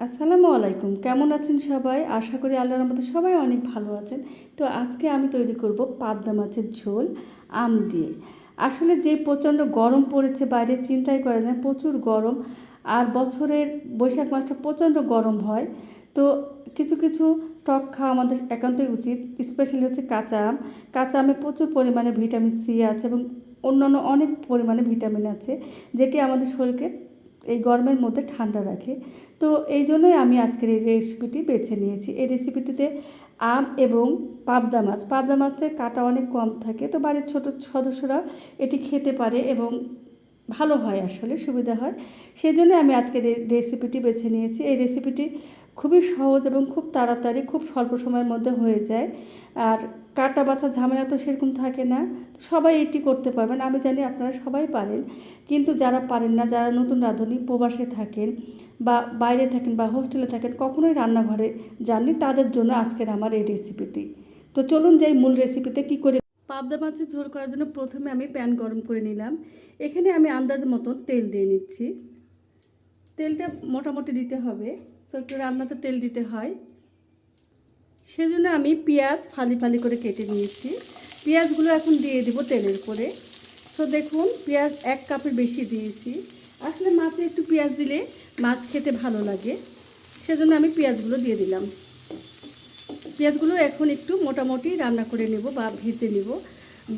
আসসালামু আলাইকুম। কেমন আছেন সবাই? আশা করি আল্লাহর মধ্যে সবাই অনেক ভালো আছেন। তো আজকে আমি তৈরি করব পাবদা মাছের ঝোল, আম দিয়ে। আসলে যে প্রচণ্ড গরম পড়েছে, বাইরে চিন্তাই করা যায় প্রচুর গরম। আর বছরের বৈশাখ মাসটা প্রচণ্ড গরম হয়। তো কিছু কিছু টক খাওয়া আমাদের একান্তই উচিত, স্পেশালি হচ্ছে কাঁচা আম। কাঁচা আমে প্রচুর পরিমাণে ভিটামিন সি আছে এবং অন্যান্য অনেক পরিমাণে ভিটামিন আছে, যেটি আমাদের শরীরকে এই গরমের মধ্যে ঠান্ডা রাখে। তো এই জন্যই আমি আজকের এই রেসিপিটি বেছে নিয়েছি। এই রেসিপিটিতে আম এবং পাবদা মাছ। পাবদা মাছের কাটা অনেক কম থাকে। তো বাড়ির ছোট সদস্যরা এটি খেতে পারে এবং ভালো হয় আসলে, সুবিধা হয়। সেই জন্য আমি আজকের রেসিপিটি বেছে নিয়েছি। এই রেসিপিটি খুবই সহজ এবং খুব তাড়াতাড়ি, খুব স্বল্প সময়ের মধ্যে হয়ে যায়। আর কাটা বাছা ঝামেলা তো সেরকম থাকে না। সবাই এটি করতে পারবেন। আমি জানি আপনারা সবাই পারেন। কিন্তু যারা পারেন না, যারা নতুন রাঁধুনি, প্রবাসে থাকেন বা বাইরে থাকেন বা হোস্টেলে থাকেন, কখনোই রান্নাঘরে যাননি। তাদের জন্য আজকের আমার এই রেসিপিটি তো চলুন যাই মূল রেসিপিতে কি করে পাবদা মাছের ঝোল করার জন্য প্রথমে আমি প্যান গরম করে নিলাম। এখানে আমি আন্দাজ মতন তেল দিয়ে নিচ্ছি। তেলটা মোটামুটি দিতে হবে। তো একটু রান্নাতে তেল দিতে হয়। সেজন্য আমি পেঁয়াজ ফালি ফালি করে কেটে নিয়েছি। পেঁয়াজগুলো এখন দিয়ে দেবো তেলের করে তো দেখুন, পেঁয়াজ এক কাপের বেশি দিয়েছি। আসলে মাছে একটু পেঁয়াজ দিলে মাছ খেতে ভালো লাগে। সেজন্য আমি পেঁয়াজগুলো দিয়ে দিলাম। পেঁয়াজগুলো এখন একটু মোটামুটি রান্না করে নেব বা ভেজে নেব।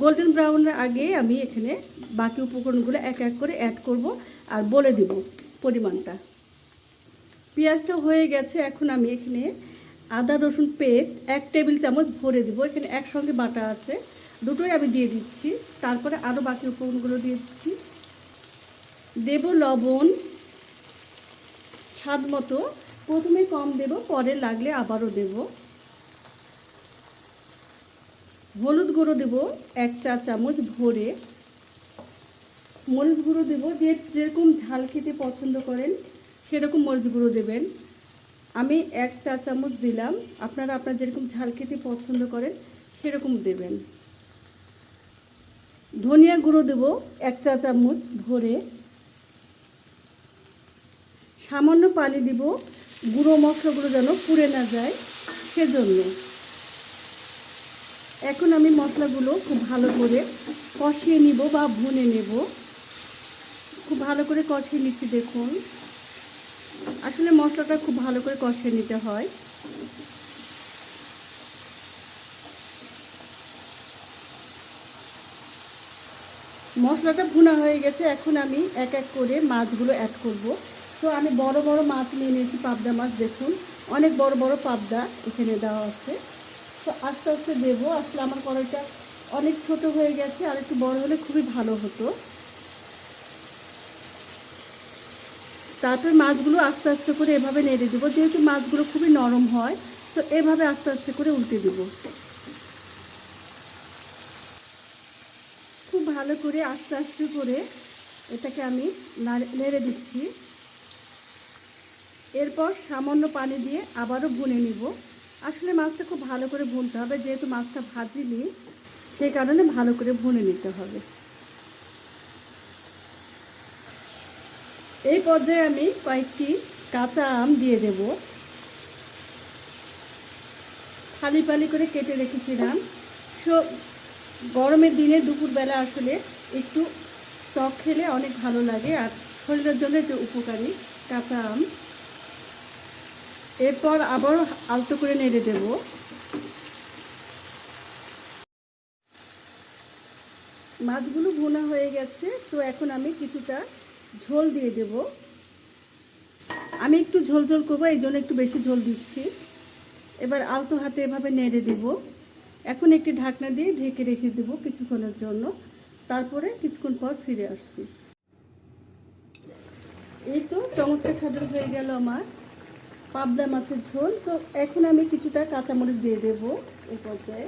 গোল্ডেন ব্রাউনের আগে আমি এখানে বাকি উপকরণগুলো এক এক করে অ্যাড করব আর বলে দেব পরিমাণটা। পেঁয়াজটা হয়ে গেছে, এখন আমি এখানে আদা রসুন পেস্ট এক টেবিল চামচ ভরে দেবো। এখানে একসঙ্গে বাটা আছে, দুটোই আমি দিয়ে দিচ্ছি। তারপরে আরও বাকি উপকরণগুলো দিয়ে দিচ্ছি। দেব লবণ। স্বাদ মতো প্রথমে কম দেব, পরে লাগলে আবারও দেব। হলুদ গুঁড়ো দেব, এক চা চামচ ভরে। মরিচ গুঁড়ো দেবো, যে যেরকম ঝাল খেতে পছন্দ করেন, সেরকম মরিচ গুঁড়ো দেবেন। আমি এক চা চামচ দিলাম, আপনারা আপনার যেরকম ঝাল খেতে পছন্দ করেন, সেরকম দেবেন। ধনিয়া গুঁড়ো দেব, এক চা চামচ ভরে। সামান্য পানি দিব, গুঁড়ো মশলাগুলো যেন পুড়ে না যায়, সেজন্য। এখন আমি মশলাগুলো খুব ভালো করে কষিয়ে নিব বা ভুনে নেব। খুব ভালো করে কষিয়ে নিচ্ছি, দেখুন। আসলে মশলাটা খুব ভালো করে কষিয়ে নিতে হয়। মশলাটা ভুনা হয়ে গেছে, এখন আমি এক এক করে মাছগুলো অ্যাড করব। তো আমি বড় বড় মাছ নিয়ে নিয়েছি, পাবদা মাছ, দেখুন। অনেক বড় বড় পাবদা এখানে দেওয়া আছে। আস্তে আস্তে দেবো। আসলে আমার কড়াইটা অনেক ছোট হয়ে গেছে, আর একটু বড় হলে খুবই ভালো হতো। তারপর মাছগুলো আস্তে আস্তে করে এভাবে নেড়ে দেবো। যেহেতু মাছগুলো খুবই নরম হয়, তো এভাবে আস্তে আস্তে করে উল্টে দেবো। খুব ভালো করে আস্তে আস্তে করে এটাকে আমি নেড়ে দিচ্ছি। এরপর সামান্য পানি দিয়ে আবারও ভুনে নিব। আসলে মাছটা খুব ভালো করে ভুনতে হবে, যেহেতু মাছটা ভাজিনি, সেই কারণে ভালো করে ভুনে নিতে হবে। এই পর্যায়ে আমি কয়েকটি কাঁচা আম দিয়ে দেব। ফালি ফালি করে কেটে রেখেছিলাম। সো, গরমের দিনে দুপুরবেলা আসলে একটু টক খেলে অনেক ভালো লাগে, আর শরীরের জন্য একটু উপকারী কাঁচা আম। এরপর আবারও আলতো করে নেড়ে দেব। মাছগুলো ভুনা হয়ে গেছে, তো এখন আমি কিছুটা ঝোল দিয়ে দেব। আমি একটু ঝোল ঝোল করব, এই জন্য একটু বেশি ঝোল দিচ্ছি। এবার আলতো হাতে এভাবে নেড়ে দেব। এখন একটি ঢাকনা দিয়ে ঢেকে রেখে দেবো কিছুক্ষণের জন্য। তারপরে কিছুক্ষণ পর ফিরে আসছি। এই তো চমৎকার সাজার হয়ে গেল আমার। পাবদা মাছের ঝোল। তো এখন আমি কিছুটা কাঁচামরিচ দিয়ে দেব এই পর্যায়ে।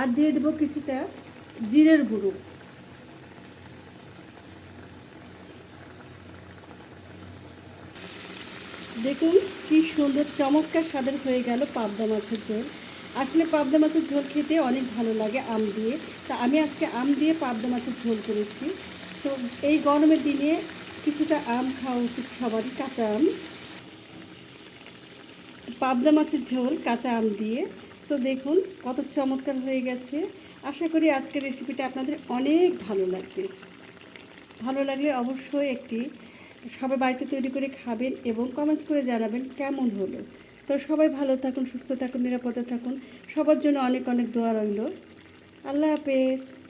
আর দিয়ে দেবো কিছুটা জিরের গুঁড়ো। দেখুন কি সুন্দর চমৎকার স্বাদের হয়ে গেল পাবদা মাছের ঝোল। আসলে পাবদা মাছের ঝোল খেতে অনেক ভালো লাগে আম দিয়ে। তা আমি আজকে আম দিয়ে পাবদা মাছের ঝোল করেছি। তো এই গরমের দিনে কিছুটা আম খাওয়া উচিত সবারই, কাঁচা আম। পাবদা মাছের ঝোল, কাঁচা আম দিয়ে। তো দেখুন কত চমৎকার হয়ে গেছে। আশা করি আজকের রেসিপিটা আপনাদের অনেক ভালো লাগবে। ভালো লাগলে অবশ্যই একটি সবাই বাড়িতে তৈরি করে খাবেন এবং কমেন্টস করে জানাবেন কেমন হলো। তো সবাই ভালো থাকুন, সুস্থ থাকুন, নিরাপদে থাকুন। সবার জন্য অনেক অনেক দোয়া রইল। আল্লাহ হাফেজ।